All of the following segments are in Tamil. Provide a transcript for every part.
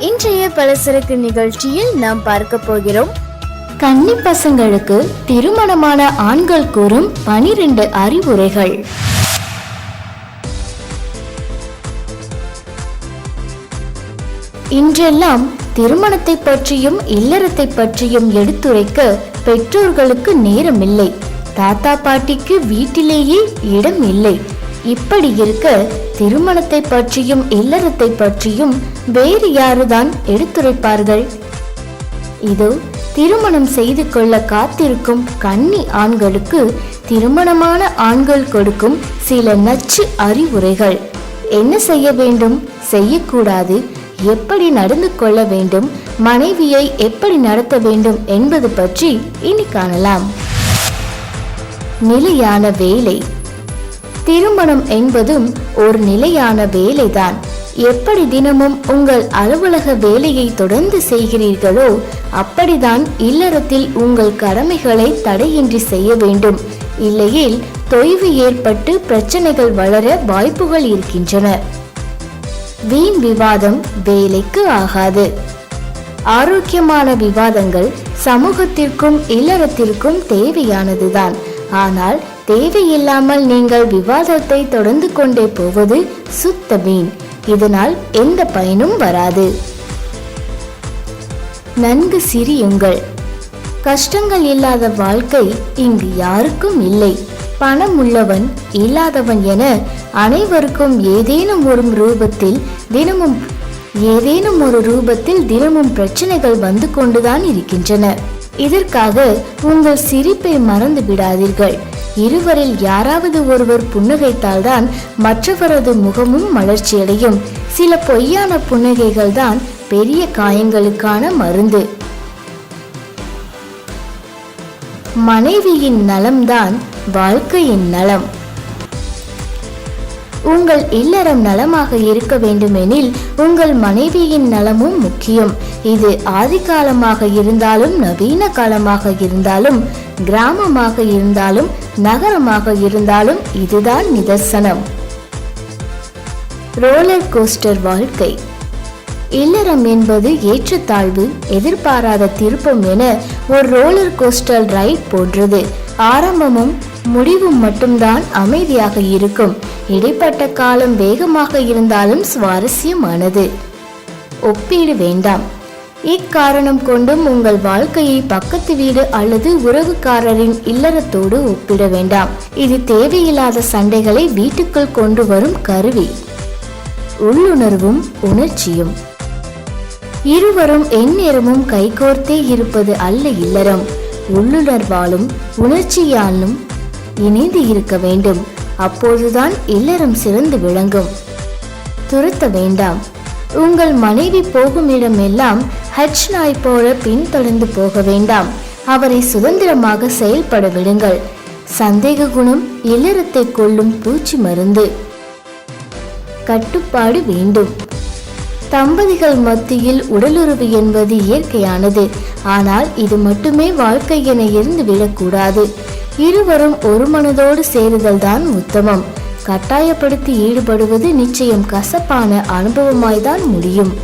இன்றைய பலசரக்கு நிகழ்ச்சியில் நாம் பார்க்க போகிறோம். கன்னி பசங்களுக்கு திருமணமான ஆண்கள் கூறும் பனிரெண்டு அறிவுரைகள். இன்றெல்லாம் திருமணத்தை பற்றியும் இல்லறத்தை பற்றியும் எடுத்துரைக்க பெற்றோர்களுக்கு நேரம் இல்லை தாத்தா பாட்டிக்கு வீட்டிலேயே இடம் இல்லை இப்படி இருக்க திருமணத்தை பற்றியும் இல்லறத்தை பற்றியும் வேறு யாருதான் எடுத்துரைப்பார்கள்? இது திருமணம் செய்து கொள்ள காத்திருக்கும் கன்னி ஆண்களுக்கு திருமணமான ஆண்கள் கொடுக்கும் சில நச்சு அறிவுரைகள். என்ன செய்ய வேண்டும்? செய்யக்கூடாது. எப்படி நடந்து கொள்ள வேண்டும்? மனைவியை எப்படி நடத்த வேண்டும் என்பது பற்றி இனி காணலாம். நிலையான வேலை. திருமணம் என்பதும் ஒரு நிலையான வேலைதான். எப்படி தினமும் உங்கள் அலுவலக வேலையை தொடர்ந்து செய்கிறீர்களோ அப்படிதான் இல்லறத்தில் உங்கள் கடமைகளை தடையின்றி செய்ய வேண்டும். இல்லையில் தொய்வு ஏற்பட்டு பிரச்சனைகள் வளர வாய்ப்புகள் இருக்கின்றன. வீண் விவாதம் வேலைக்கு ஆகாது. ஆரோக்கியமான விவாதங்கள் சமூகத்திற்கும் இல்லறத்திற்கும் தேவையானதுதான். ஆனால் தேவையில்லாமல் நீங்கள் விவாதத்தை தொடர்ந்து கொண்டே போவது சுத்த வீண். இதனால் எந்த பயனும் வராது. நன்கு சிரியுங்கள். கஷ்டங்கள் இல்லாத வாழ்க்கை இங்கு யாருக்கும் இல்லை. பணம் உள்ளவன் இல்லாதவன் என அனைவருக்கும் ஏதேனும் ஒரு ரூபத்தில் தினமும் ஏதேனும் ஒரு ரூபத்தில் தினமும் பிரச்சனைகள் வந்து கொண்டுதான் இருக்கின்றன. இதற்காக உங்கள் சிரிப்பை மறந்து விடாதீர்கள். இருவரில் யாராவது ஒருவர் புன்னகைத்தால்தான் மற்றவரது முகமும் மலர்ச்சியடையும். சில பொய்யான புன்னகைகள் தான் பெரிய காயங்களுக்கான மருந்து. மனைவியின் நலம்தான் வாழ்க்கையின் நலம். உங்கள் இல்லறம் நலமாக இருக்க வேண்டுமெனில் உங்கள் மனைவியின் நலமும் முக்கியம். இது ஆதி காலமாக இருந்தாலும் நவீன காலமாக இருந்தாலும் கிராமமாக இருந்தாலும் நகரமாக இருந்தாலும் இதுதான் நிதர்சனம். ரோலர் கோஸ்டர் வாழ்க்கை. இல்லறம் என்பது ஏற்றத்தாழ்வு எதிர்பாராத திருப்பம் என ஒரு ரோலர் கோஸ்டர் ரைட் போன்றது. ஆரம்பமும் முடிவும் மட்டும்தான் அமைதியாக இருக்கும். இடைப்பட்ட காலம் வேகமாக இருந்தாலும் சுவாரஸ்யமானது. ஒப்பீடு வேண்டாம். இக்காரணம் கொண்டும் உங்கள் வாழ்க்கையை பக்கத்து வீடு அல்லது உறவுக்காரரின் இல்லறத்தோடு ஒப்பிட வேண்டாம். இது தேவையில்லாத சண்டைகளை வீட்டுக்குள் கொண்டு வரும் கருவி. உள்ளுணர்வும் உணர்ச்சியும். இருவரும் எந்நேரமும் கைகோர்த்தே இருப்பது அல்ல இல்லறம். உள்ளுணர்வாலும் உணர்ச்சியாலும் இணைந்து இருக்க வேண்டும். அப்போதுதான் இல்லறம் சிறந்து விளங்கும். துரத்த வேண்டாம். உங்கள் மனைவி போகும் இடமெல்லாம் ஹஜ் நாய் போல பின்தொடர்ந்து போக வேண்டாம். அவரை சுதந்திரமாக செயல்பட விடுங்கள். சந்தேக குணம் இல்லறத்தை கொள்ளும் பூச்சி மருந்து. கட்டுப்பாடு வேண்டும். தம்பதிகள் மத்தியில் உடலுறவு என்பது இயற்கையானது. ஆனால் இது மட்டுமே வாழ்க்கை என இருந்து விடக்கூடாது. இருவரும் ஒரு மனதோடு சேருதல் தான் உத்தமம். கட்டாயப்படுத்தி ஈடுபடுவது நிச்சயம் கசப்பான அனுபவமாய்தான் முடியும்.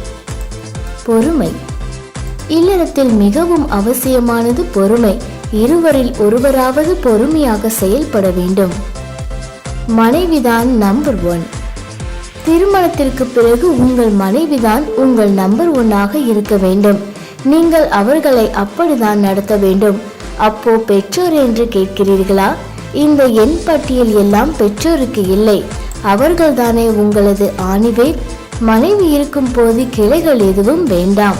பொறுமை. இல்லறத்தில் மிகவும் அவசியமானது பொறுமை. இருவரில் ஒருவராவது பொறுமையாக செயல்பட வேண்டும். மனைவிதான் நம்பர் ஒன் திருமணத்திற்கு பிறகு உங்கள் மனைவிதான் உங்கள் நம்பர் ஒன்னாக இருக்க வேண்டும். நீங்கள் அவர்களை அப்படிதான் நடத்த வேண்டும். அப்போ பெற்றோர் என்று கேட்கிறீர்களா? இந்த எண் பட்டியல் எல்லாம் பெற்றோருக்கு இல்லை. அவர்கள்தானே உங்களது ஆணிவே மனைவி இருக்கும் போது கிளைகள் எதுவும் வேண்டாம்.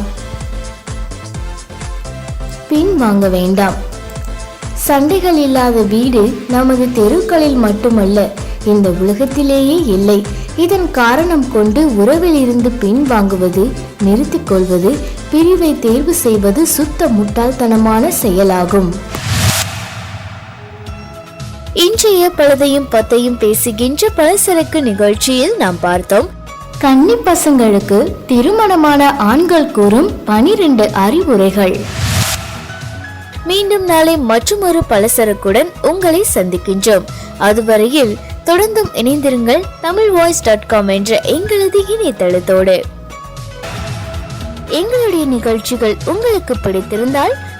பின் வாங்க வேண்டாம். சண்டைகள் இல்லாத வீடு நமது தெருக்களில் மட்டுமல்ல இந்த உலகத்திலேயே இல்லை. இதன் காரணம் கொண்டு உறவில் இருந்து பின் வாங்குவது நிறுத்திக் கொள்வது பிரிவை தேர்வு செய்வது சுத்த முட்டாள்தனமான செயலாகும். இன்றைய பழுதையும் பத்தையும் பேசுகின்ற பலசரக்கு நிகழ்ச்சியில் நாம் பார்த்தோம். கன்னி பசங்களுக்கு திருமணமான ஆண்கள் கூறும் பனிரெண்டு அறிவுரைகள். மீண்டும் நாளை மற்றொரு பலசரக்குடன் உங்களை சந்திக்கின்றோம். அதுவரையில் தொடர்ந்தும் இணைந்திருங்கள் தமிழ் வாய்ஸ் டாட் காம் என்ற எங்களது இணையதளத்தோடு. எங்களுடைய நிகழ்ச்சிகள் உங்களுக்கு பிடித்திருந்தால்